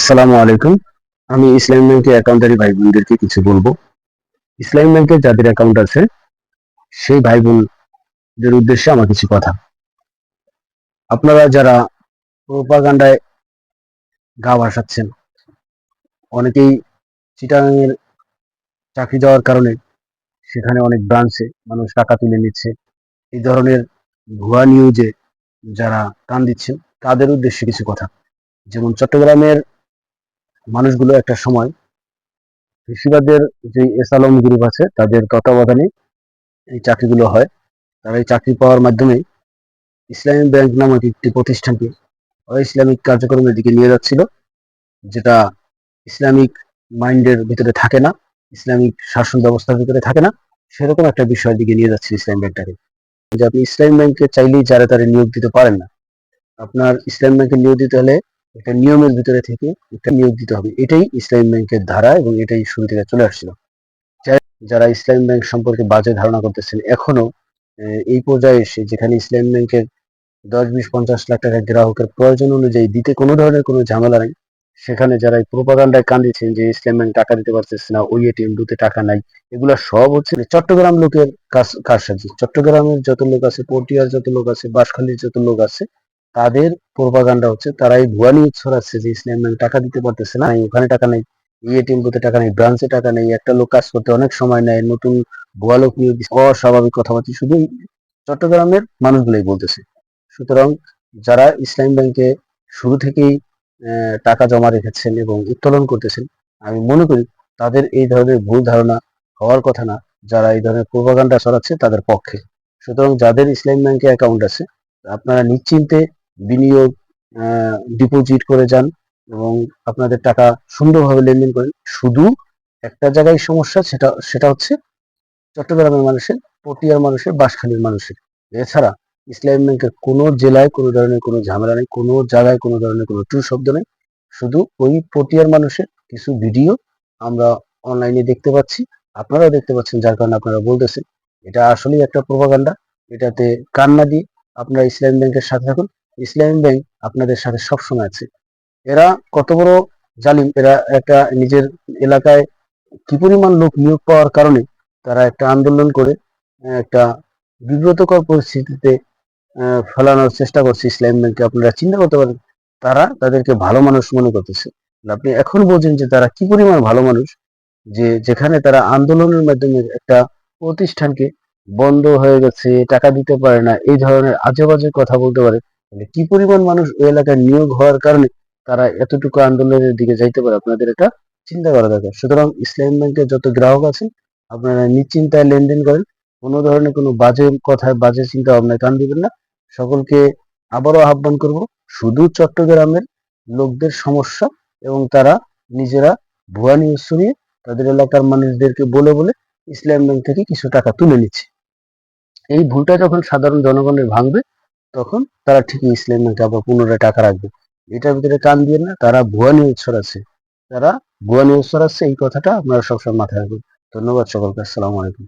আসসালামু আলাইকুম। আমি ইসলাম ব্যাংকে অ্যাকাউন্টারি ভাই বোনদেরকে কিছু বলব। ইসলাম ব্যাংকে যাদের অ্যাকাউন্ট আছে, সেই ভাই বোনদের উদ্দেশ্যে আমার কিছু কথা। আপনারা যারা প্রোপাগান্ডায় গা ভাসাচ্ছেন, অনেকেই চিটাগাংয়ের চাকরি যাওয়ার কারণে সেখানে অনেক ব্রাঞ্চে মানুষ টাকা তুলে নিচ্ছে। এই ধরনের ভুয়া নিউজে যারা কান দিচ্ছেন, তাদের উদ্দেশ্যে কিছু কথা। যেমন চট্টগ্রামের মানুষগুলো একটা সময় কৃষিবাদের যে এসালম গ্রুপ আছে, তাদের তত্ত্বাবধানে এই চাকরিগুলো হয়। তারা এই চাকরি পাওয়ার মাধ্যমে ইসলামী ব্যাংক নামক একটি প্রতিষ্ঠানকে ইসলামিক কার্যক্রমের দিকে নিয়ে যাচ্ছিল, যেটা ইসলামিক মাইন্ডের ভিতরে থাকে না, ইসলামিক শাসন ব্যবস্থার ভিতরে থাকে না, সেরকম একটা বিষয়ের দিকে নিয়ে যাচ্ছে ইসলাম ব্যাংকটাকে। যে আপনি ইসলাম ব্যাংকে চাইলেই যারা তারা নিয়োগ দিতে পারেন না, আপনার ইসলাম ব্যাংকে নিয়োগ দিতে হলে একটা নিয়মের ভিতরে থেকে একটা নিয়োগ দিতে হবে। এটাই ইসলাম ব্যাংকের ধারা এবং এটাই শুরু থেকে চলে আসছিল। যারা ইসলাম ব্যাংক সম্পর্কে বাজে ধারণা করতেছেন, এখনও এই পর্যায়ে এসে যেখানে ইসলাম ব্যাংকের দশ বিশ পঞ্চাশ লাখ টাকা গ্রাহকের প্রয়োজন অনুযায়ী দিতে কোনো ধরনের কোনো ঝামেলা নেই, সেখানে যারা প্রোপাগান্ডায় কান্দিয়েছেন যে ইসলাম ব্যাংক টাকা দিতে পারতেছে না, ওই এটিএম বুথে টাকা নাই, এগুলো সব হচ্ছে চট্টগ্রাম লোকের কাজ কারসাজি চট্টগ্রামের যত লোক আছে, পটিয়ার যত লোক আছে, বাঁশখালীর যত লোক আছে তাদের প্রোপাগান্ডা হচ্ছে তারা এই ভুয়া নিউজ ছড়াচ্ছে যে ইসলাম ব্যাংক টাকা দিতে পারতেছে না। ওখানে টাকা নেই এটিএম বুথে টাকা নেই ব্রাঞ্চে টাকা নেই, একটা লোক কাজ করতে অনেক সময় নেয়, নতুন ভুয়া লোক নিয়োগ অস্বাভাবিক কথাবার্তা, শুধু চট্টগ্রামের মানুষগুলোই বলতেছে। সুতরাং যারা ইসলাম ব্যাংকে শুরু থেকেই টাকা জমা রেখেছেন এবং উত্তোলন করতেছেন, আমি মনে করি তাদের এই ধরনের ভুল ধারণা হওয়ার কথা না, যারা এই ধরনের প্রোপাগান্ডা ছড়াচ্ছে তাদের পক্ষে। সুতরাং যাদের ইসলাম ব্যাংকে অ্যাকাউন্ট আছে, আপনারা নিশ্চিন্তে বিনিয়োগ ডিপোজিট করে যান এবং আপনাদের টাকা সুন্দরভাবে লেনদেন করেন। শুধু একটা জায়গায় সমস্যা, সেটা সেটা হচ্ছে চট্টগ্রামের মানুষের, পটিয়ার মানুষের, বাঁশখালীর মানুষের। এছাড়া ইসলাম ব্যাংকের কোনো জেলায় কোনো ধরনের কোনো ঝামেলা নেই, কোনো জায়গায় কোনো ধরনের কোনো ট্রু শব্দ নেই। শুধু ওই পটিয়ার মানুষের কিছু ভিডিও আমরা অনলাইনে দেখতে পাচ্ছি, আপনারাও দেখতে পাচ্ছেন, যার কারণে আপনারা বলতেছেন। এটা আসলেই একটা প্রভাকাণ্ডা এটাতে কান্না দিয়ে আপনারা ইসলাম ব্যাংকের সাথে থাকুন। ইসলাম ব্যাংক আপনাদের সাথে সবসময় আছে। এরা কত বড় জালিম, এরা একটা নিজের এলাকায় কি পরিমাণ লোক নিয়োগ পাওয়ার কারণে তারা একটা আন্দোলন করে একটা বিব্রতকর পরিস্থিতিতে ফেলানোর চেষ্টা করছে ইসলাম ব্যাংকে আপনারা চিন্তা করতে পারেন, তারা তাদেরকে ভালো মানুষ মনে করতেছে। আপনি এখন বোঝেন যে তারা কি পরিমাণ ভালো মানুষ, যে যেখানে তারা আন্দোলনের মাধ্যমে একটা প্রতিষ্ঠানকে বন্ধ হয়ে গেছে, টাকা দিতে পারে না, এই ধরনের আজে বাজে কথা বলতে পারে কি পরিমাণ মানুষ ওই এলাকায় নিয়োগ হওয়ার কারণে তারা এতটুকু আন্দোলনের দিকে যাইতে পারে? আপনাদের এটা চিন্তা করা দরকার। সুতরাং ইসলাম ব্যাংকের যত গ্রাহক আছেন, আপনারা নিশ্চিন্তায় লেনদেন করেন। কোনো ধরনের কোনো বাজে কথায় বাজে চিন্তা ভাবনায় কান দিবেন না। সকলকে আবারও আহ্বান করব, শুধু চট্টগ্রামের লোকদের সমস্যা এবং তারা নিজেরা ভুয়া নিউজ শুনিয়ে তাদের এলাকার মানুষদেরকে বলে বলে ইসলাম ব্যাংক থেকে কিছু টাকা তুলে নিচ্ছে। এই ভুলটা যখন সাধারণ জনগণের ভাঙবে তখন তারা ঠিকই ইসলাম ব্যাংকে আবার পুনরায় টাকা রাখবে। এটার ভিতরে কান দিয়ে না, তারা ভুয়া নিউজ ছড়াচ্ছে তারা ভুয়া নিউজ ছড়াচ্ছে এই কথাটা আপনারা সবসময় মাথায় রাখবেন। ধন্যবাদ সকলকে, আসসালামু আলাইকুম।